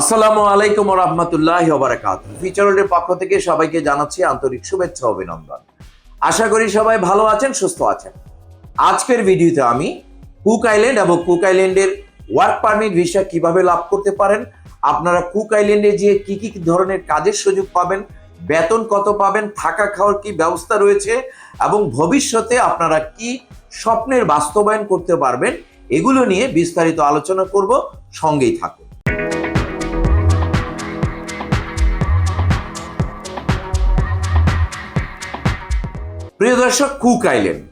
আসসালামু আলাইকুম রহমতুল্লাহ বারাকাত ফিচারের পক্ষ থেকে সবাইকে জানাচ্ছি আন্তরিক শুভেচ্ছা অভিনন্দন। আশা করি সবাই ভালো আছেন, সুস্থ আছেন। আজকের ভিডিওতে আমি কুক আইল্যান্ড এবং কুক আইল্যান্ডের ওয়ার্ক পারমিট ভিসা কীভাবে লাভ করতে পারেন, আপনারা কুক আইল্যান্ডে যে কি কি ধরনের কাজের সুযোগ পাবেন, বেতন কত পাবেন, থাকা খাওয়ার কি ব্যবস্থা রয়েছে এবং ভবিষ্যতে আপনারা কি স্বপ্নের বাস্তবায়ন করতে পারবেন, এগুলো নিয়ে বিস্তারিত আলোচনা করব, সঙ্গেই থাকুন। প্রিয় দর্শক, কুক আইল্যান্ড।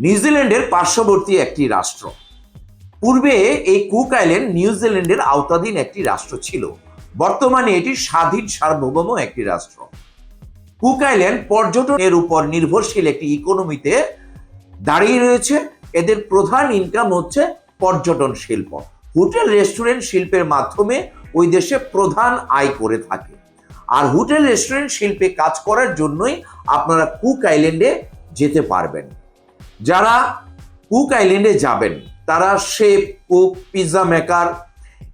নিউজিল্যান্ডের পার্শ্ববর্তী একটি রাষ্ট্র। পূর্বে এই কুক আইল্যান্ড নিউজিল্যান্ডের আওতাধীন একটি রাষ্ট্র ছিল। বর্তমানে এটি স্বাধীন সার্বভৌম একটি রাষ্ট্র। কুক আইল্যান্ড পর্যটনের উপর নির্ভরশীল একটি ইকোনমিতে দাঁড়িয়ে রয়েছে। এদের প্রধান ইনকাম হচ্ছে পর্যটন শিল্প। হোটেল, রেস্টুরেন্ট শিল্পের মাধ্যমে ওই দেশে প্রধান আয় করে থাকে। আর হোটেল রেস্টুরেন্ট শিল্পে কাজ করার জন্যই আপনারা কুক আইল্যান্ডে যেতে পারবেন। যারা কুক আইল্যান্ডে যাবেন, তারা শেফ, কুক পিৎজা মেকার,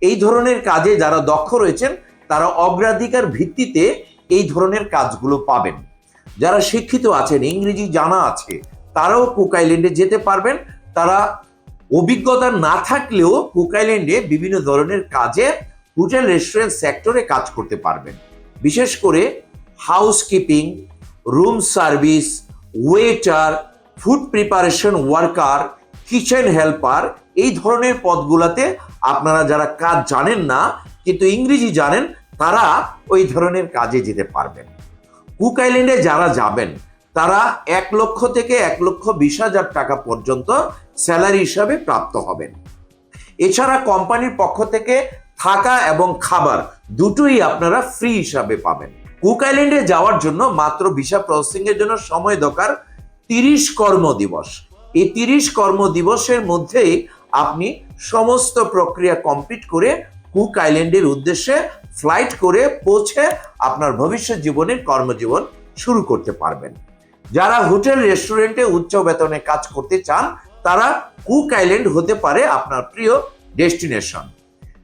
এই ধরনের কাজে যারা দক্ষ রয়েছেন, তারা অগ্রাধিকার ভিত্তিতে এই ধরনের কাজগুলো পাবেন। যারা শিক্ষিত আছেন, ইংরেজি জানা আছে, তারাও কুক আইল্যান্ডে যেতে পারবেন। তারা অভিজ্ঞতা না থাকলেও কুক আইল্যান্ডে বিভিন্ন ধরনের কাজে হোটেল রেস্টুরেন্ট সেক্টরে কাজ করতে পারবেন। বিশেষ করে housekeeping room service waiter food preparation worker kitchen helper এই ধরনের পদগুলোতে আপনারা যারা কাজ জানেন না, কিন্তু ইংরেজি জানেন, তারা ওই ধরনের কাজে যেতে পারবেন। কুক আইল্যান্ডে যারা যাবেন, তারা এক লক্ষ থেকে এক লক্ষ বিশ হাজার টাকা পর্যন্ত স্যালারি হিসাবে প্রাপ্ত হবেন। এছাড়া কোম্পানির পক্ষ থেকে থাকা এবং খাবার দুটোই আপনারা ফ্রি হিসাবে পাবেন। কুক আইল্যান্ডে যাওয়ার জন্য মাত্র ভিসা প্রসেসিং এর জন্য সময় দরকার তিরিশ কর্মদিবস। এই তিরিশ কর্মদিবসের মধ্যেই আপনি সমস্ত প্রক্রিয়া কমপ্লিট করে কুক আইল্যান্ডের উদ্দেশ্যে ফ্লাইট করে পৌঁছে আপনার ভবিষ্যৎ জীবনের কর্মজীবন শুরু করতে পারবেন। যারা হোটেল রেস্টুরেন্টে উচ্চ বেতনে কাজ করতে চান, তারা কুক আইল্যান্ড হতে পারে আপনার প্রিয় ডেস্টিনেশন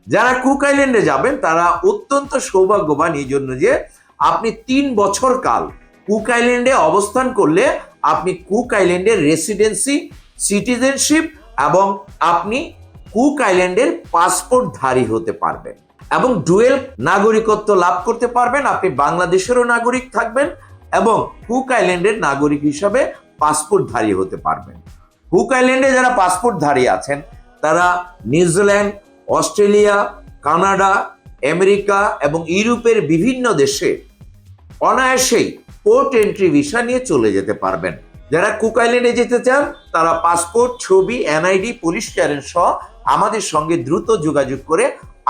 যারা কুক আইল্যান্ডে যাবেন, তারা অত্যন্ত সৌভাগ্যবান এই জন্য যে আপনি তিন বছর কাল কুক আইল্যান্ডে অবস্থান করলে আপনি কুক আইল্যান্ডের রেসিডেন্সি সিটিজেনশিপ এবং আপনি কুক আইল্যান্ডের পাসপোর্টধারী হতে পারবেন এবং ডুয়েল নাগরিকত্ব লাভ করতে পারবেন। আপনি বাংলাদেশেরও নাগরিক থাকবেন এবং কুক আইল্যান্ডের নাগরিক হিসাবে পাসপোর্টধারী হতে পারবেন। কুক আইল্যান্ডে যারা পাসপোর্টধারী আছেন, তারা নিউজিল্যান্ড অস্ট্রেলিয়া, কানাডা, আমেরিকা এবং ইউরোপের বিভিন্ন দেশে অনায়াসেই পোর্ট এন্ট্রি ভিসা নিয়ে চলে যেতে পারবেন। যারা কুক আইল্যান্ডে যেতে চান, তারা পাসপোর্ট, ছবি, এনআইডি, পুলিশ ক্লিয়ারেন্স সহ আমাদের সঙ্গে দ্রুত যোগাযোগ করে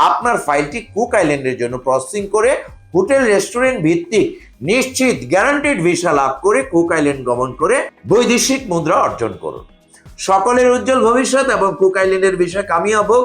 আপনার ফাইলটি কুক আইল্যান্ডের জন্য প্রসেসিং করে হোটেল, রেস্টুরেন্ট ভিত্তিক নিশ্চিত গ্যারান্টেড ভিসা লাভ করে কুক আইল্যান্ড গমন করে বৈদেশিক মুদ্রা অর্জন করুন। সকলের উজ্জ্বল ভবিষ্যৎ এবং কুক আইল্যান্ডের বিষয় কামিয়াব হোক।